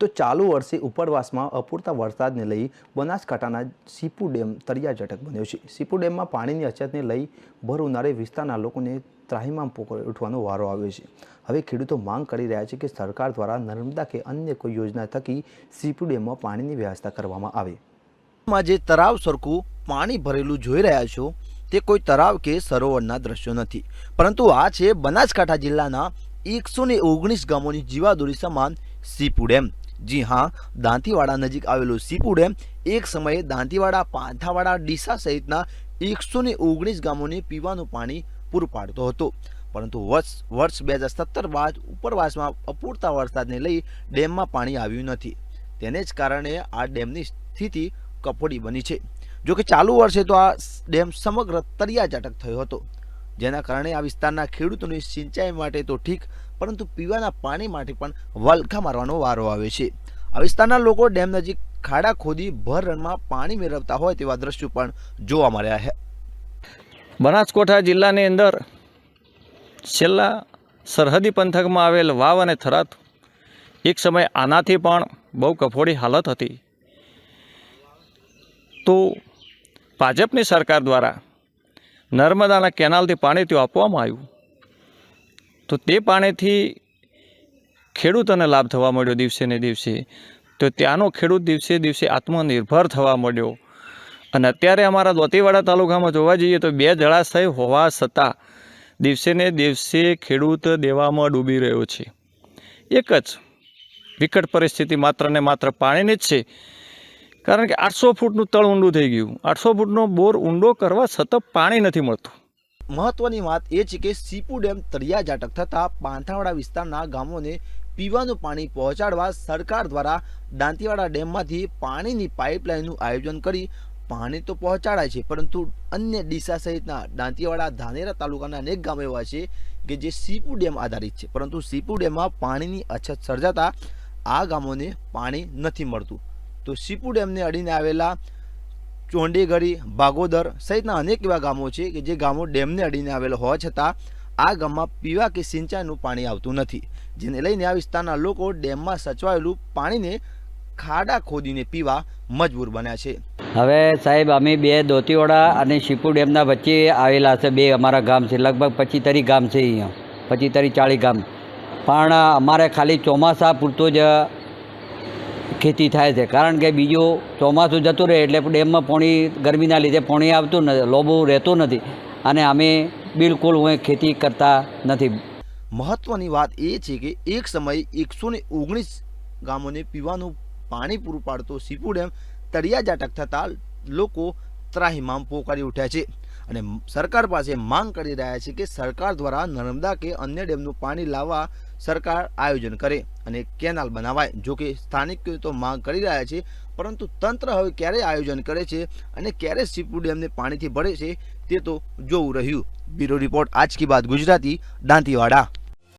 તો ચાલુ વર્ષે ઉપરવાસમાં અપૂરતા વરસાદને લઈ બનાસકાંઠાના સીપુ ડેમ તળિયાજટક બન્યો છે. સીપુ ડેમમાં પાણીની અછતને લઈ ભર ઉનાળે વિસ્તારના લોકોને ત્રાહીમામ પોકળ ઉઠવાનો વારો આવ્યો છે. હવે ખેડૂતો માંગ કરી રહ્યા છે કે સરકાર દ્વારા નર્મદા કે અન્ય કોઈ યોજના થકી સીપુ ડેમમાં પાણીની વ્યવસ્થા કરવામાં આવે. માં જે તળાવ સરખું પાણી ભરેલું જોઈ રહ્યા છો, તે કોઈ તળાવ કે સરોવરના દ્રશ્યો નથી. પરંતુ આ છે બનાસકાંઠા જિલ્લાના એકસો ને ઓગણીસ ગામોની જીવાદોરી સમાન સીપુ ડેમ. જી હા, દાંતીવાડા નજીક આવેલું સીપુ ડેમ એક સમયે દાંતીવાડા, પાંથાવાડા, ડીસા સહિતના એકસો ને ઓગણીસ ગામોને પીવાનું પાણી પૂરું પાડતો હતો. પરંતુ વર્ષ વર્ષ બે હજાર સત્તર બાદ ઉપરવાસમાં અપૂરતા વરસાદને લઈ ડેમમાં પાણી આવ્યું નથી. તેને જ કારણે આ ડેમની સ્થિતિ કફોડી બની છે. જોકે ચાલુ વર્ષે તો આ ડેમ સમગ્ર તરિયાજાટક થયો હતો. જેના કારણે આ વિસ્તારના ખેડૂતોની સિંચાઈ માટે તો ઠીક, પરંતુ પીવાના પાણી માટે પણ વલખા મારવાનો વારો આવે છે. આ વિસ્તારના લોકો ડેમ નજીક ખાડા ખોદી ભર રણમાં પાણી મેળવતા હોય તેવા દ્રશ્યો પણ જોવા મળ્યા છે. બનાસકોઠા જિલ્લાની અંદર છેલ્લા સરહદી પંથકમાં આવેલ વાવ અને થરાદ એક સમય આનાથી પણ બહુ કફોડી હાલત હતી. તો ભાજપની સરકાર દ્વારા નર્મદાના કેનાલથી પાણી ત્યાં આપવામાં આવ્યું. તો તે પાણીથી ખેડૂતોને લાભ થવા મળ્યો દિવસે ને દિવસે. તો ત્યાંનો ખેડૂત દિવસે દિવસે આત્મનિર્ભર થવા મળ્યો અને અત્યારે અમારા દોતીવાડા તાલુકામાં જોવા જઈએ તો બે જળાશય હોવા છતાં દિવસે ને દિવસે ખેડૂત દેવામાં ડૂબી રહ્યો છે. એક જ વિકટ પરિસ્થિતિ માત્ર ને માત્ર પાણીની જ છે. કારણ કે આઠસો ફૂટનું તળ ઊંડું થઈ ગયું. આઠસો ફૂટનો બોર ઊંડો કરવા સતત પાણી નથી મળતું. મહત્વની વાત એ છે કે સીપુ ડેમ તળિયા જાટક થતાં પાંથાવાડા વિસ્તારના ગામોને પીવાનું પાણી પહોંચાડવા સરકાર દ્વારા દાંતીવાડા ડેમમાંથી પાણીની પાઇપલાઇનનું આયોજન કરી પાણી તો પહોંચાડાય છે, પરંતુ અન્ય ડીસા સહિતના દાંતીવાડા ધાનેરા તાલુકાના અનેક ગામો એવા છે કે જે સીપુ ડેમ આધારિત છે, પરંતુ સીપુ ડેમમાં પાણીની અછત સર્જાતા આ ગામોને પાણી નથી મળતું. તો સીપુ ડેમને અડીને આવેલા ચોંડીગરી ભાગોદર સહિતના અનેક એવા ગામો છે કે જે ગામો ડેમને અડીને આવેલા હોવા છતાં આ ગામમાં પીવા કે સિંચાઈનું પાણી આવતું નથી, જેને લઈને આ વિસ્તારના લોકો ડેમમાં સચવાયેલું પાણીને ખાડા ખોદીને પીવા મજબૂર બન્યા છે. હવે સાહેબ, અમે બે દોતીવાડા અને શિપુ ડેમના વચ્ચે આવેલા છે. બે અમારા ગામ છે. લગભગ પચીસ તરી ગામ છે અહીંયા. પચીસ તરી ચાળીસ ગામ. પણ અમારે ખાલી ચોમાસા પૂરતું જ ખેતી થાય છે. કારણ કે બીજું ચોમાસું જતું રહે એટલે ડેમમાં પાણી, ગરમીના લીધે પાણી આવતું નથી લોબું રહેતું નથી. અને અમે બિલકુલ હું ખેતી કરતા નથી. મહત્વની વાત એ છે કે એક સમયે એકસો ને ઓગણીસ ગામોને પીવાનું પાણી પૂરું પાડતો સીપુ ડેમ તળિયા જાટક થતાં લોકો ત્રાહિમામ પોકારી ઉઠ્યા છે. અને સરકાર પાસે માંગ કરી રહ્યા છે કે સરકાર દ્વારા નર્મદા કે અન્ય ડેમનું પાણી લાવવા સરકાર આયોજન કરે અને કેનાલ બનાવાય, જો કે સ્થાનિક તો માંગ કરી રહ્યા છે, પરંતુ તંત્ર હવે ક્યારે આયોજન કરે છે અને ક્યારે સીપુ ડેમને પાણીથી ભરે છે તે તો જોવું રહ્યું. બ્યુરો રિપોર્ટ, આજ કી બાદ ગુજરાતી, દાંતીવાડા.